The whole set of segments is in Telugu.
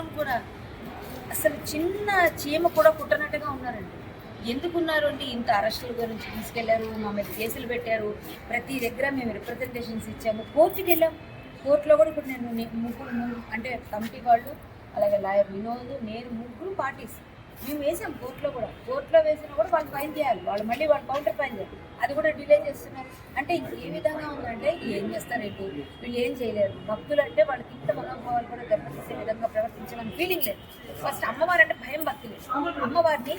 మాత్రం కూడా అసలు చిన్న చీమ కూడా కుట్టనట్టుగా ఉన్నారండి. ఎందుకున్నారు అంటే ఇంత అరెస్టుల గురించి తీసుకెళ్ళారు మా మీద కేసులు పెట్టారు. ప్రతి దగ్గర మేము రిప్రజెంటేషన్స్ ఇచ్చాము. కోర్టుకి వెళ్ళాం. కోర్టులో కూడా ఇప్పుడు నేను నే- ముగ్గురు అంటే కమిటీ వాళ్ళు అలాగే లాయర్ వినోద్ నేను ముగ్గురు పార్టీస్ మేము వేసాం కోర్టులో కూడా. కోర్టులో వేసినా కూడా వాళ్ళు ఫైన్ చేయాలి. వాళ్ళు మళ్ళీ వాళ్ళు కౌంటర్ ఫైన్ చేయాలి. అది కూడా డిలే చేస్తున్నారు. అంటే ఏ విధంగా ఉందంటే ఏం చేస్తారేంటి వీళ్ళు ఏం చేయలేరు. భక్తులు అంటే వాళ్ళకి ఇంత మనోభావాలు కూడా దెబ్బ ప్రవర్తించాలని ఫీలింగ్ లేదు. ఫస్ట్ అమ్మవారు అంటే భయం భక్తి లేదు అమ్మవారిని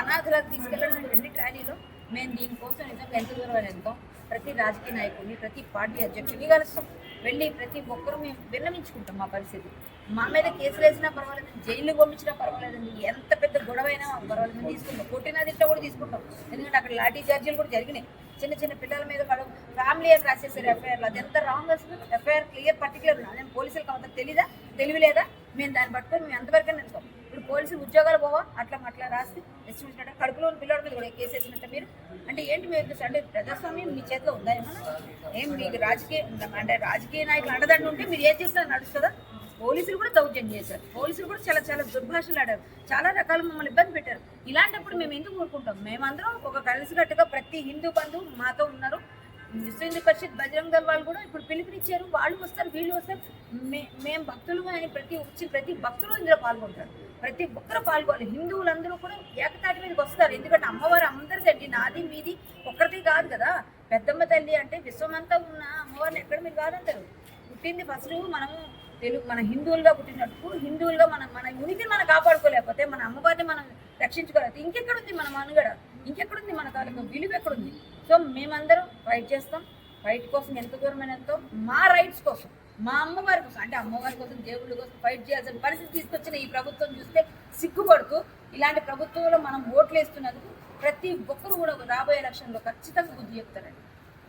అనాథులకు తీసుకెళ్ళడం రెండు ట్రాలీలో. మేము దీనికోసం నిజంగా ఎంత దూరం ఎంతో వెళ్తాం ప్రతి రాజకీయ నాయకుడిని ప్రతి పార్టీ అధ్యక్షుడిని కలుస్తాం. వెళ్ళి ప్రతి ఒక్కరూ మేము విన్నమించుకుంటాం మా పరిస్థితి. మా మీద కేసులు వేసినా పర్వాలేదు జైలు పంపించినా పర్వాలేదండి. ఎంత పెద్ద గొడవ అయినా మాకు పర్వాలేదు. మేము తీసుకుంటాం. కొట్టినా తింటా కూడా తీసుకుంటాం. ఎందుకంటే అక్కడ లాఠీ చార్జీలు కూడా జరిగినాయి. చిన్న చిన్న పిల్లల మీద వాళ్ళు ఫ్యామిలీ అని రాసేసారు ఎఫ్ఐఆర్లో. అది ఎంత రాంగ్ అసలు? ఎఫ్ఐఆర్ క్లియర్ పర్టికులర్ నేను పోలీసులకు అంత తెలీదా? తెలివిలేదా? మేము దాన్ని పట్టుకొని మేము ఎంతవరకు నిలుస్తాం ఇప్పుడు పోలీసులు ఉద్యోగాలు పోవా? అట్లా అట్లా రాసి ఎస్టిమేషన్ కడుపులో పిల్లల మీద కూడా కేసేసినట్టు మీరు. అంటే ఏంటి మీరు అంటే ప్రజాస్వామ్యం మీ చేతిలో ఉందా ఏమన్నా? ఏం మీకు రాజకీయ అంటే రాజకీయ నాయకులు అండదండి ఉంటే మీరు ఏం చేస్తారు నడుస్తుందా? పోలీసులు కూడా దౌర్జన్యం చేశారు. పోలీసులు కూడా చాలా చాలా దుర్భాషలు ఆడారు. చాలా రకాల మమ్మల్ని ఇబ్బంది పెట్టారు. ఇలాంటప్పుడు మేము ఎందుకు ఊరుకుంటాం మేమందరం ఒక కలిసికట్టుగా ప్రతి హిందూ బంధువు మాతో ఉన్నారు. విశ్వ హిందూ పరిషత్ బజరంగ వాళ్ళు కూడా ఇప్పుడు పిలుపునిచ్చారు. వాళ్ళు వస్తారు వీళ్ళు వస్తారు. మే మేము భక్తులు అని ప్రతి వచ్చి ప్రతి భక్తులు ఇందులో పాల్గొంటారు. ప్రతి ఒక్కరు పాల్గొనాలి. హిందువులందరూ కూడా ఏకతాటి మీదకి వస్తారు. ఎందుకంటే అమ్మవారు అందరిదండి నాది మీది ఒక్కరిది కాదు కదా. పెద్దమ్మ తల్లి అంటే విశ్వమంతా ఉన్న అమ్మవారిని ఎక్కడ మీరు కాదంటారు. పుట్టింది ఫస్ట్ మనము తెలుగు మన హిందువులుగా పుట్టినట్టు హిందువులుగా మనం మన ఉనికిని మనం కాపాడుకోలేకపోతే మన అమ్మవారిని మనం రక్షించుకోలేదు ఇంకెక్కడుంది మన మనుగడ? ఇంకెక్కడుంది మన తాలూకా విలువ ఎక్కడుంది? సో మేమందరం ఫైట్ చేస్తాం. ఫైట్ కోసం ఎంత దూరమైన వెళ్తాం మా రైట్స్ కోసం మా అమ్మవారి కోసం. అంటే అమ్మవారి కోసం దేవుళ్ళ కోసం ఫైట్ చేయాల్సిన పరిస్థితి తీసుకొచ్చిన ఈ ప్రభుత్వం చూస్తే సిగ్గుపడుతూ ఇలాంటి ప్రభుత్వంలో మనం ఓట్లు వేస్తున్నందుకు ప్రతి ఒక్కరు కూడా ఒక రాబోయే ఎలక్షన్లో ఖచ్చితంగా బుద్ధి చెప్తారండి.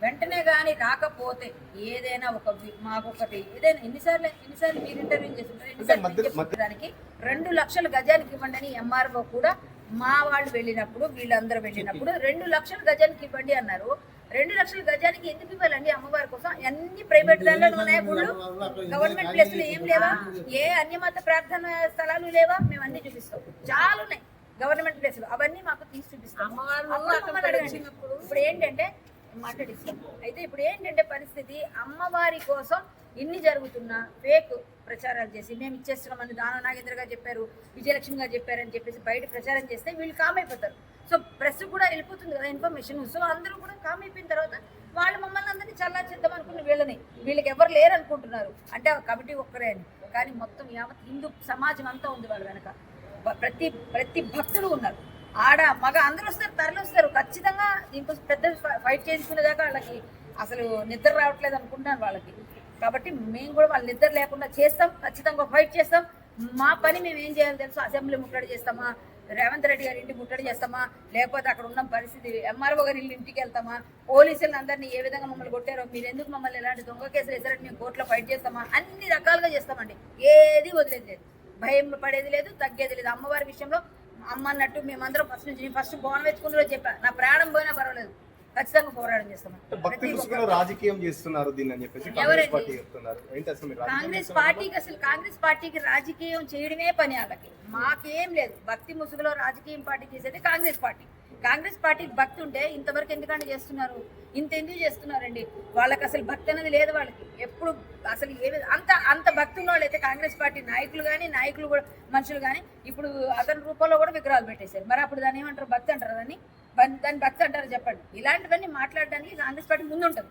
వెంటనే కానీ రాకపోతే ఏదైనా ఒక మాకొకటి ఏదైనా ఎన్నిసార్లు ఎన్నిసార్లు మీరు ఇంటర్వ్యూ చేస్తుంటారు ఎన్నిసార్లు చెప్తానికి రెండు లక్షల గజానికి ఇవ్వండి అని ఎంఆర్ఓ కూడా మా వాళ్ళు వెళ్ళినప్పుడు వీళ్ళందరూ వెళ్ళినప్పుడు రెండు లక్షల గజానికి ఇవ్వండి అన్నారు. రెండు లక్షల గజానికి ఎందుకు ఇవ్వాలండి అమ్మవారి కోసం? అన్ని ప్రైవేట్ దానిలో ఉన్నాయి గుళ్ళు? గవర్నమెంట్ ప్లేసులు ఏం లేవా? ఏ అన్యమత ప్రార్థన స్థలాలు లేవా? మేము అన్ని చూపిస్తాం. చాలా ఉన్నాయి గవర్నమెంట్ ప్లేసులు. అవన్నీ మాకు తీసి చూపిస్తాం. ఇప్పుడు ఏంటంటే మాట్లాడిస్తాం అయితే ఇప్పుడు ఏంటంటే పరిస్థితి? అమ్మవారి కోసం ఇన్ని జరుగుతున్న ఫేక్ ప్రచారాలు చేసి మేము ఇచ్చేస్తున్నామని దాన నాగేంద్ర గారు చెప్పారు విజయలక్ష్మి గారు చెప్పారని చెప్పేసి బయట ప్రచారం చేస్తే వీళ్ళు కామ్ అయిపోతారు సో ప్రెస్ కూడా వెళ్ళిపోతుంది కదా ఇన్ఫర్మేషన్. సో అందరూ కూడా కామ్ అయిపోయిన తర్వాత వాళ్ళు మమ్మల్ని అందరినీ చల్లా చేద్దాం అనుకున్న వీళ్ళని. వీళ్ళకి ఎవరు లేరు అనుకుంటున్నారు అంటే కమిటీ ఒక్కరే అని. కానీ మొత్తం యావత్ హిందూ సమాజం అంతా ఉంది వాళ్ళ వెనక. ప్రతి ప్రతి భక్తులు ఉన్నారు. ఆడ మగ అందరూ వస్తారు తరలి వస్తారు. ఖచ్చితంగా దీనికోసం పెద్ద ఫైట్ చేసుకునేదాకా వాళ్ళకి అసలు నిద్ర రావట్లేదు అనుకుంటున్నాను వాళ్ళకి. కాబట్టి మేము కూడా వాళ్ళ నిద్ర లేకుండా చేస్తాం ఖచ్చితంగా ఫైట్ చేస్తాం. మా పని మేము ఏం చేయాలి తెలుసు? అసెంబ్లీ ముట్టడి చేస్తామా? రేవంత్ రెడ్డి గారి ఇంటి ముట్టడి చేస్తామా? లేకపోతే అక్కడ ఉన్న పరిస్థితి ఎంఆర్ఓ గారి ఇల్లు ఇంటికి వెళ్తామా? పోలీసులు అందరినీ ఏ విధంగా మమ్మల్ని కొట్టారో మీరు ఎందుకు మమ్మల్ని ఎలాంటి దొంగ కేసులు వేసారని మేము కోర్టులో ఫైట్ చేస్తామా? అన్ని రకాలుగా చేస్తామండి. ఏది వదిలేదు లేదు. భయం పడేది లేదు తగ్గేది లేదు. అమ్మవారి విషయంలో అమ్మ అన్నట్టు మేమందరం ఫస్ట్ నుంచి ఫస్ట్ బోనం ఎత్తుకుంటూ చెప్పా. నా ప్రాణం పోయినా పర్వాలేదు. ఖచ్చితంగా పోరాటం చేస్తాం రాజకీయం చేస్తున్నారు కాంగ్రెస్? పార్టీకి అసలు కాంగ్రెస్ పార్టీకి రాజకీయం చేయడమే పని వాళ్ళకి. మాకేం లేదు. భక్తి ముసుగులో రాజకీయం పార్టీ చేసేది కాంగ్రెస్ పార్టీ. కాంగ్రెస్ పార్టీకి భక్తి ఉంటే ఇంతవరకు ఎందుకంటే చేస్తున్నారు? ఇంత ఎందుకు చేస్తున్నారండి? వాళ్ళకి అసలు భక్తి అనేది లేదు వాళ్ళకి. ఎప్పుడు అసలు ఏ అంత అంత భక్తి అయితే కాంగ్రెస్ పార్టీ నాయకులు కానీ నాయకులు కూడా మనుషులు కానీ ఇప్పుడు అతని రూపంలో కూడా విగ్రహాలు పెట్టేశారు. మరి అప్పుడు దాన్ని ఏమంటారు? భక్తి అంటారు దాన్ని? దాన్ని భక్తి అంటారు చెప్పండి. ఇలాంటివన్నీ మాట్లాడడానికి కాంగ్రెస్ పార్టీ ముందు ఉంటుంది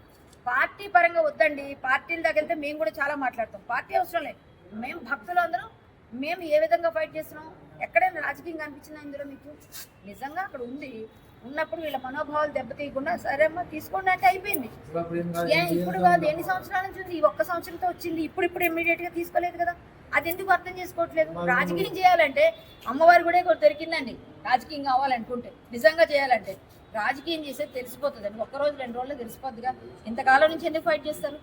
పార్టీ పరంగా వద్దండి. పార్టీల దగ్గర వెళ్తే మేము కూడా చాలా మాట్లాడతాం. పార్టీ అవసరం లేదు. మేము భక్తులు అందరం. మేము ఏ విధంగా ఫైట్ చేస్తున్నాం? ఎక్కడైనా రాజకీయం కనిపించిందా ఇందులో మీకు? నిజంగా అక్కడ ఉంది. ఉన్నప్పుడు వీళ్ళ మనోభావాలు దెబ్బతీయకుండా సరే అమ్మా తీసుకోండి అంటే అయిపోయింది. ఏ ఇప్పుడు కాదు ఎన్ని సంవత్సరాల నుంచి ఉంది? ఈ ఒక్క సంవత్సరంతో వచ్చింది ఇప్పుడు ఇప్పుడు ఇమ్మీడియట్గా తీసుకోలేదు కదా. అది ఎందుకు అర్థం చేసుకోవట్లేదు? రాజకీయం చేయాలంటే అమ్మవారి కూడా దొరికిందండి. రాజకీయం కావాలనుకుంటే నిజంగా చేయాలంటే. రాజకీయం చేసేది తెలిసిపోతుంది అండి ఒక్క రోజు రెండు రోజుల్లో తెలిసిపోద్దిగా. ఇంతకాలం నుంచి ఎందుకు ఫైట్ చేస్తారు?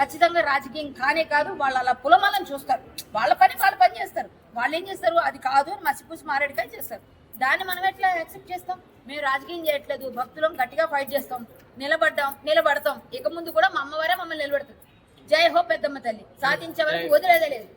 ఖచ్చితంగా రాజకీయం కానే కాదు వాళ్ళు అలా పులమలని చూస్తారు. వాళ్ళ పని వాళ్ళ పని చేస్తారు. వాళ్ళు ఏం చేస్తారు? అది కాదు అని మసిపూసి మారేడుకాయ చేస్తారు. దాన్ని మనం ఎట్లా యాక్సెప్ట్ చేస్తాం? మేము రాజకీయం చేయట్లేదు. భక్తులం గట్టిగా ఫైట్ చేస్తాం. నిలబడ్డాం నిలబడతాం. ఇక ముందు కూడా మా అమ్మవారే మమ్మల్ని నిలబెడుతుంది జై హో పెద్దమ్మ తల్లి. సాధించే వరకు వదిలేదే లేదు.